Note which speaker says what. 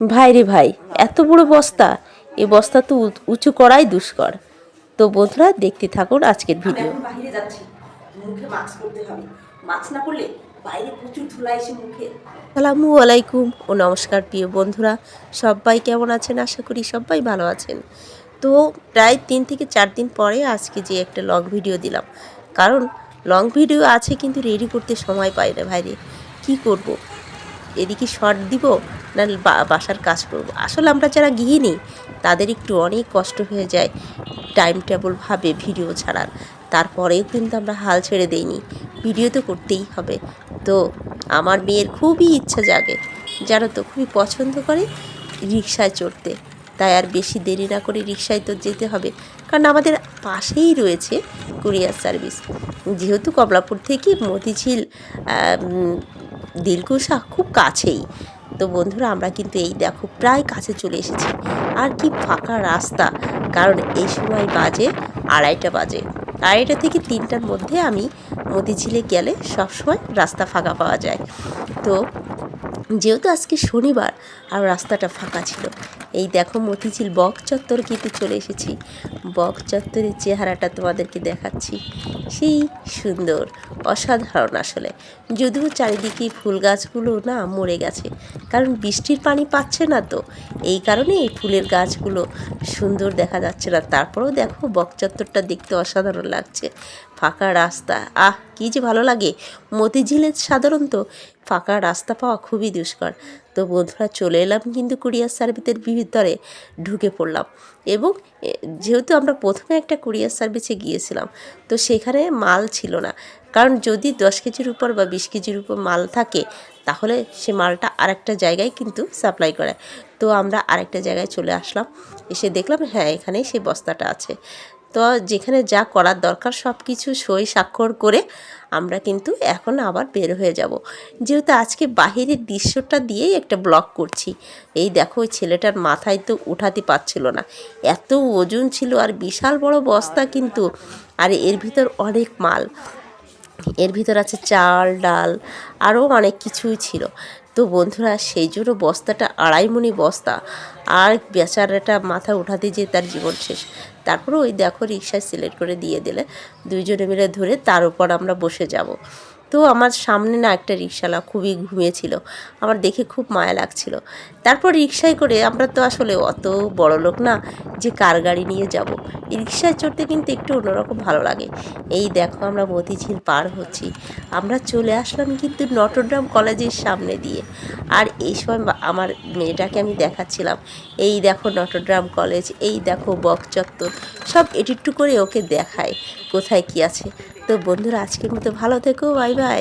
Speaker 1: ভাই রে ভাই এত বড় বস্তা। এই বস্তা তো উঁচু করাই দুষ্কর। তো বন্ধুরা দেখতে থাকুন আজকের ভিডিও
Speaker 2: বাইরে যাচ্ছি। মুখে মাস্ক পরতে হবে। মাস্ক না করলে বাইরে প্রচুর ধুলা এসে মুখে।
Speaker 1: সালামু আলাইকুম ও নমস্কার প্রিয় বন্ধুরা। সবাই কেমন আছেন? আশা করি সবাই ভালো আছেন। তো প্রায় তিন থেকে চার দিন পরে আজকে যে একটা লং ভিডিও দিলাম। কারণ লং ভিডিও আছে কিন্তু রেডি করতে সময় পাই না ভাইরে কি করব। এদিকে শর্ট দিব না বাসার কাজ করব। আসলে আমরা যারা গৃহিণী, তাদের একটু অনেক কষ্ট হয়ে যায় টাইম টেবলভাবে ভিডিও ছাড়ার। তারপরেও কিন্তু আমরা হাল ছেড়ে দেইনি। ভিডিও তো করতেই হবে। তো আমার মেয়ের খুবই ইচ্ছা জাগে, জানো তো, খুবই পছন্দ করে রিক্সায় চড়তে। তাই আর বেশি দেরি না করে রিক্সায় তো যেতে হবে। কারণ আমাদের পাশেই রয়েছে কুরিয়ার সার্ভিস। যেহেতু কমলাপুর থেকে মতিঝিল দিলকুশা খুব কাছেই। তো বন্ধুরা, আমরা কিন্তু এই দেখো প্রায় কাছে চলে এসেছি। আর কি ফাঁকা রাস্তা, কারণ এই সময় বাজে আড়াইটা বাজে। আড়াইটা থেকে তিনটার মধ্যে আমি মতিঝিলে গেলে সবসময় রাস্তা ফাঁকা পাওয়া যায়। তো যেহেতু আজকে শনিবার আর রাস্তাটা ফাঁকা ছিল, এই দেখো মতিঝিল বক চত্বর কিন্তু চলে এসেছি। বক চত্বরের চেহারাটা তোমাদেরকে দেখাচ্ছি। সেই সুন্দর, অসাধারণ আসলে। যদিও চারিদিকে ফুল গাছগুলো না মরে গেছে, কারণ বৃষ্টির পানি পাচ্ছে না তো। এই কারণে এই ফুলের গাছগুলো সুন্দর দেখা যাচ্ছে না। তারপরেও দেখো বক চত্বরটা দেখতে অসাধারণ লাগছে। ফাঁকা রাস্তা আহ কী যে ভালো লাগে। মতিঝিলে সাধারণত ফাঁকা রাস্তা পাওয়া খুবই দুষ্কর। তো বন্ধুরা, চলে এলাম কিন্তু কুরিয়ার সার্ভিসের ভিতরে ঢুকে পড়লাম। এবং যেহেতু আমরা প্রথমে একটা কুরিয়ার সার্ভিসে গিয়েছিলাম, তো সেখানে মাল ছিল না। কারণ যদি দশ কেজির উপর বা বিশ কেজির উপর মাল থাকে, তাহলে সে মালটা আরেকটা জায়গায় কিন্তু সাপ্লাই করে। তো আমরা আরেকটা জায়গায় চলে আসলাম। এসে দেখলাম হ্যাঁ এখানেই সেই বস্তাটা আছে। তো যেখানে যা করার দরকার সব কিছু সই স্বাক্ষর করে আমরা কিন্তু এখন আবার বের হয়ে যাব। যেহেতু আজকে বাহিরের দৃশ্যটা দিয়েই একটা ব্লগ করছি। এই দেখো, ওই ছেলেটার মাথায় তো উঠাতে পারছিল না। এত ওজন ছিল আর বিশাল বড় বস্তা কিন্তু। আর, এর ভিতর অনেক মাল। এর ভিতর আছে চাল, ডাল, আরও অনেক কিছুই ছিল। তো বন্ধুরা, সেই জন্য বস্তাটা আড়াই মণি বস্তা। আর বেচারাটা মাথা উঠাতে যে তার জীবন শেষ। তারপরে ওই দেখো রিক্সায় সিলেক্ট করে দিয়ে দিলে দুইজনে মিলে ধরে তার উপর আমরা বসে যাব। তো আমার সামনে না একটা রিক্সালা খুবই ঘুমিয়েছিল। আমার দেখে খুব মায়া লাগছিল। তারপর রিক্সায় করে আমরা তো আসলে অত বড় লোক না যে কার গাড়ি নিয়ে যাব। রিক্সায় চড়তে কিন্তু একটু অন্যরকম ভালো লাগে। এই দেখো আমরা মতিঝিল পার হচ্ছি। আমরা চলে আসলাম কিন্তু নটরডাম কলেজের সামনে দিয়ে। আর এই সময় আমার মেয়েটাকে আমি দেখাচ্ছিলাম। এই দেখো নটরডাম কলেজ, এই দেখো বক চত্বর। সব এডিটটু করে ওকে দেখায়, কোথায় কি আছে। তো বন্ধুরা, আজকের মতো ভালো থেকো, বাই বাই।